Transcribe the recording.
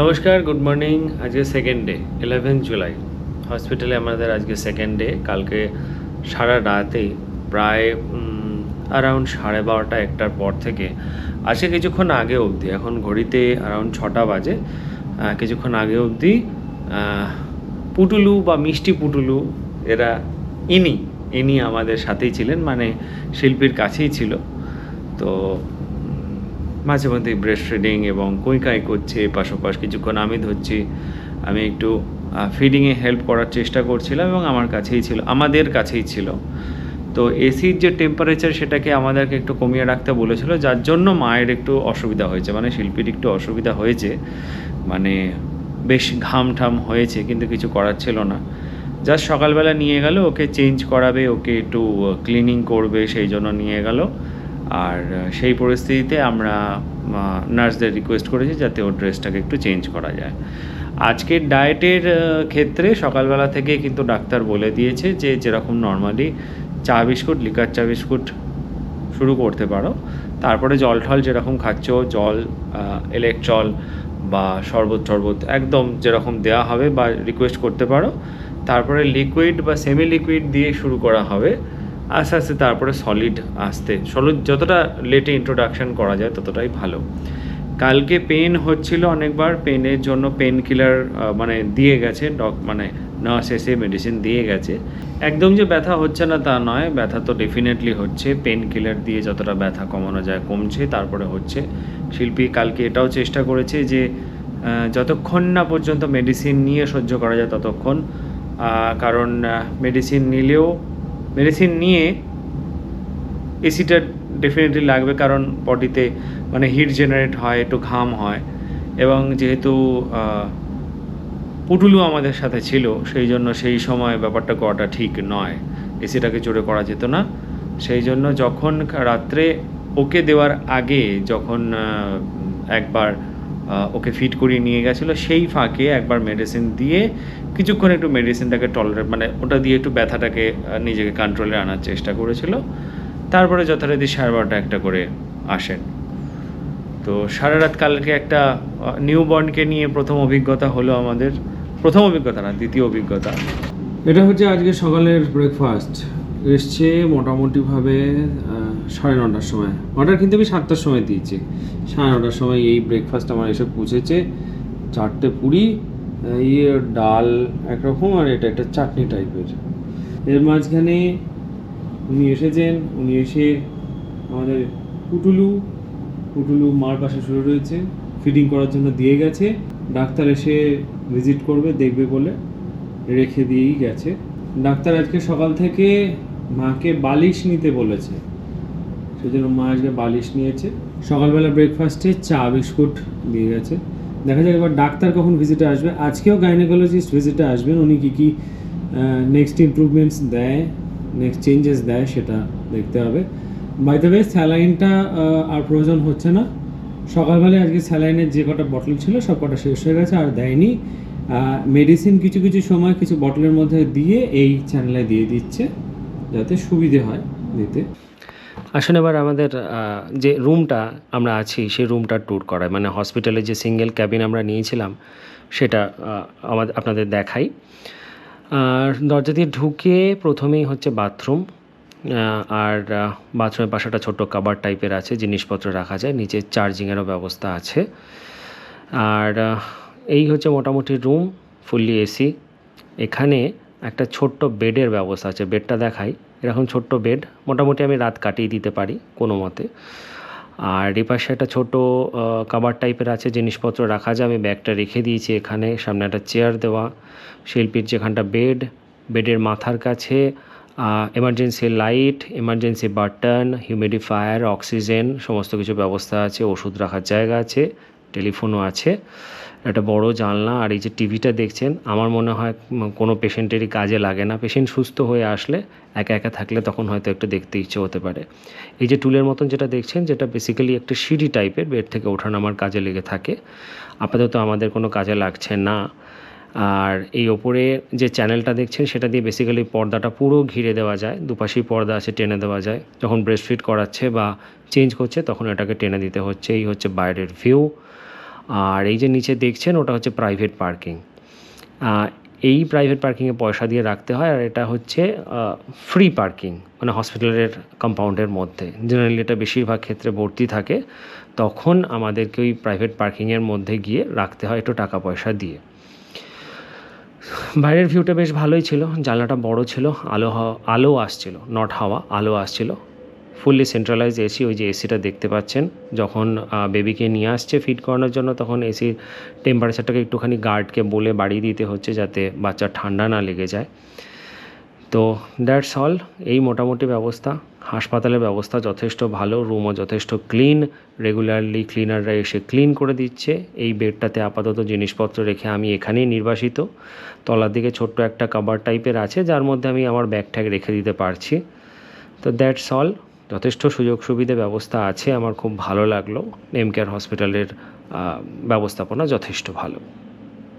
নমস্কার good morning আজকে second day eleven July হসপিটালে আমাদের আজকে সেকেন্ড ডে কালকে সারা রাতেই প্রায় অ্যারাউন্ড সাড়ে বারোটা, একটার পর থেকে আসে কিছুক্ষণ আগে অবধি, এখন ঘড়িতে অ্যারাউন্ড ছটা বাজে কিছুক্ষণ আগে অবধি পুটুলু বা মিষ্টি পুটুলু, এরা ইনি ইনি আমাদের সাথেই ছিলেন মানে শিল্পীর কাছেই ছিল। তো মাঝে মধ্যে ব্রেস্ট ফিডিং এবং কুইকাই করছে, পাশাপাশি কিছুক্ষণ আমি ধরছি, আমি একটু ফিডিংয়ে হেল্প করার চেষ্টা করছিলাম এবং আমার কাছেই ছিল, আমাদের কাছেই ছিল। তো এসির যে টেম্পারেচার সেটাকে আমাদেরকে একটু কমিয়ে রাখতে বলেছিল, যার জন্য মায়ের একটু অসুবিধা হয়েছে মানে শিল্পীর একটু অসুবিধা হয়েছে মানে বেশ ঘাম ঠাম হয়েছে, কিন্তু কিছু করার ছিল না। জাস্ট সকালবেলা নিয়ে গেল, ওকে চেঞ্জ করাবে, ওকে একটু ক্লিনিং করবে, সেই জন্য নিয়ে গেল। আর সেই পরিস্থিতিতে আমরা নার্সদের রিকোয়েস্ট করেছি যাতে ওর ড্রেসটাকে একটু চেঞ্জ করা যায়। আজকের ডায়েটের ক্ষেত্রে সকালবেলা থেকে কিন্তু ডাক্তার বলে দিয়েছে যে, যেরকম নর্মালি চা বিস্কুট লিকার চা বিস্কুট শুরু করতে পারো। তারপরে জল ঠল যেরকম খাচ্ছ, জল ইলেকট্রল বা শরবত টরবত একদম যেরকম দেওয়া হবে বা রিকোয়েস্ট করতে পারো। তারপরে লিকুইড বা সেমি লিকুইড দিয়ে শুরু করা হবে। আস্তে আস্তে তারপরে সলিড আসতে। সলিড যতটা লেটে ইন্ট্রোডাকশন করা যায় ততটাই ভালো। কালকে পেন হচ্ছিল অনেকবার পেনের জন্য পেন কিলার মানে দিয়ে গেছে ডক মানে নার্স এসে মেডিসিন দিয়ে গেছে। একদম যে ব্যথা হচ্ছে না তা নয়, ব্যথা তো ডেফিনেটলি হচ্ছে। পেন কিলার দিয়ে যতটা ব্যথা কমানো যায় কমছে, তারপরে হচ্ছে। শিল্পী কালকে এটাও চেষ্টা করেছে যে যতক্ষণ না পর্যন্ত মেডিসিন নিয়ে সহ্য করা যায় ততক্ষণ কারণ মেডিসিন নিলেও মেডিসিন নিয়ে এসিটা ডেফিনেটলি লাগবে কারণ বডিতে মানে হিট জেনারেট হয়, একটু ঘাম হয় এবং যেহেতু পুটুলু আমাদের সাথে ছিল, সেই জন্য সেই সময় ব্যাপারটা করাটা ঠিক নয়। এসিটাকে জোরে করা যেত না। সেই জন্য যখন রাত্রে ওকে দেওয়ার আগে যখন একবার ওকে ফিট করিয়ে নিয়ে গেছিল। সেই ফাঁকে একবার মেডিসিন দিয়ে কিছুক্ষণ একটু মেডিসিনটাকে টলারেট মানে ওটা দিয়ে একটু ব্যথাটাকে নিজেকে কন্ট্রোলে আনার চেষ্টা করেছিল। তারপরে যথারীতি সাড়ে বারোটা একটা করে আসেন। তো সারা রাত কালকে একটা নিউ বর্নকে নিয়ে প্রথম অভিজ্ঞতা হলো আমাদের। প্রথম অভিজ্ঞতা না, দ্বিতীয় অভিজ্ঞতা। এটা হচ্ছে আজকে সকালের ব্রেকফাস্ট এসছে মোটামুটিভাবে সাড়ে নটার সময়। অর্ডার কিন্তু আমি সাতটার সময় দিয়েছি। সাড়ে নটার সময় এই ব্রেকফাস্ট আমার এসে পৌঁছেছে। চারটে পুরি ইয়ে ডাল একরকম আর এটা একটা চাটনি টাইপের এর মাঝখানে উনি এসেছেন। উনি এসে আমাদের পুটুলু পুটুলু মার পাশে শুয়ে রয়েছে। ফিডিং করার জন্য দিয়ে গেছে। ডাক্তার এসে ভিজিট করবে, দেখবে বলে রেখে দিয়েই গেছে। ডাক্তার আজকে সকাল থেকে মাকে বালিশ নিতে বলেছে। সেজন্য মা আজকে বালিশ নিয়েছে। সকালবেলা ব্রেকফাস্টে চা, বিস্কুট দিয়ে গেছে। দেখা যাক এবার ডাক্তার কখন ভিজিটে আসবে। আজকেও গাইনোকোলজিস্ট ভিজিটে আসবেন। উনি কী কী নেক্সট ইমপ্রুভমেন্টস দেয় নেক্সট চেঞ্জেস দেয় সেটা দেখতে হবে। বাই দ্য স্যালাইনটা আর প্রয়োজন হচ্ছে না। সকালবেলায় আজকে স্যালাইনের যে কটা বটল ছিল, সব কটা শেষ হয়ে গেছে আর দেয়নি। মেডিসিন কিছু কিছু সময় কিছু বটলের মধ্যে দিয়ে এই চ্যানেলে দিয়ে দিচ্ছে, যাতে সুবিধে হয় দিতে। আসলে এবার আমাদের যে রুমটা আমরা আছি, সেই রুমটা ট্যুর করায় মানে হসপিটালে যে সিঙ্গেল ক্যাবিন আমরা নিয়েছিলাম, সেটা আমাদের আপনাদের দেখাই। আর দরজা দিয়ে ঢুকে প্রথমেই হচ্ছে বাথরুম আর বাথরুমের পাশে একটা ছোট্ট কাবার টাইপের আছে, জিনিসপত্র রাখা যায়, নিচে চার্জিংয়েরও ব্যবস্থা আছে। আর এই হচ্ছে মোটামুটি রুম ফুললি এসি এখানে একটা ছোট্ট বেডের ব্যবস্থা আছে, বেডটা দেখাই। এরকম ছোট্ট বেড, মোটামুটি আমি রাত কাটিয়ে দিতে পারি কোনো মতে। আর এই পাশে একটা ছোটো কাবার টাইপের আছে, জিনিসপত্র রাখা যায় আমি ব্যাগটা রেখে দিয়েছি এখানে। সামনে একটা চেয়ার দেওয়া, শিল্পীর যেখানটা বেড, বেডের মাথার কাছে emergency light emergency button humidifier oxygen সমস্ত কিছু ব্যবস্থা আছে, ওষুধ রাখার জায়গা আছে টেলিফোনও আছে। একটা বড় জানলা আর এই যে টিভিটা দেখছেন, আমার মনে হয় কোনো পেশেন্টেরই কাজে লাগে না। পেশেন্ট সুস্থ হয়ে আসলে একা একা থাকলে তখন হয়তো একটু দেখতে ইচ্ছে হতে পারে। এই যে টুলের মতন যেটা দেখছেন, যেটা বেসিক্যালি একটা সিঁড়ি টাইপের বেড থেকে ওঠানামার কাজে লেগে থাকে। আপাতত আমাদের কোনো কাজে লাগছে না। আর এই ওপরে যে চ্যানেলটা দেখছেন, সেটা দিয়ে বেসিক্যালি পর্দাটা পুরো ঘিরে দেওয়া যায়। দুপাশেই পর্দা আছে, টেনে দেওয়া যায়। যখন ব্রেস্ট ফিট করাচ্ছে বা চেঞ্জ করছে, তখন এটাকে টেনে দিতে হচ্ছে। এই হচ্ছে বাইরের ভিউ আর এই যে নিচে দেখছেন, ওটা হচ্ছে প্রাইভেট পার্কিং এই প্রাইভেট পার্কিংয়ে পয়সা দিয়ে রাখতে হয়, আর এটা হচ্ছে ফ্রি পার্কিং মানে হসপিটালের কম্পাউন্ডের মধ্যে। জেনারেলি এটা বেশিরভাগ ক্ষেত্রে ভর্তি থাকে, তখন আমাদেরকে ওই প্রাইভেট পার্কিংয়ের মধ্যে গিয়ে রাখতে হয় একটু টাকা পয়সা দিয়ে। বাইরের ভিউটা বেশ ভালোই ছিল, জানলাটা বড় ছিল, আলো আলো আসছিল নট হাওয়া, আলো আসছিল। ফুললি সেন্ট্রালাইজ এসি ওই যে এসিটা দেখতে পাচ্ছেন। যখন বেবিকে নিয়ে আসছে ফিট করানোর জন্য, তখন এসির টেম্পারেচারটাকে একটুখানি গার্ডকে বলে বাড়িয়ে দিতে হচ্ছে যাতে বাচ্চার ঠান্ডা না লেগে যায়। তো দ্যাটস অল এই মোটামুটি ব্যবস্থা। হাসপাতালের ব্যবস্থা যথেষ্ট ভালো রুমও যথেষ্ট ক্লিন রেগুলারলি ক্লিনাররা এসে ক্লিন করে দিচ্ছে। এই বেডটাতে আপাতত জিনিসপত্র রেখে আমি এখানেই নির্বাসিত। তলার দিকে ছোট্ট একটা কাবার টাইপের আছে, যার মধ্যে আমি আমার ব্যাগ ট্যাগ রেখে দিতে পারছি। তো দ্যাটস অল যথেষ্ট সুযোগ সুবিধে ব্যবস্থা আছে, আমার খুব ভালো লাগল। এম কেয়ার হসপিটালের ব্যবস্থাপনা যথেষ্ট ভালো।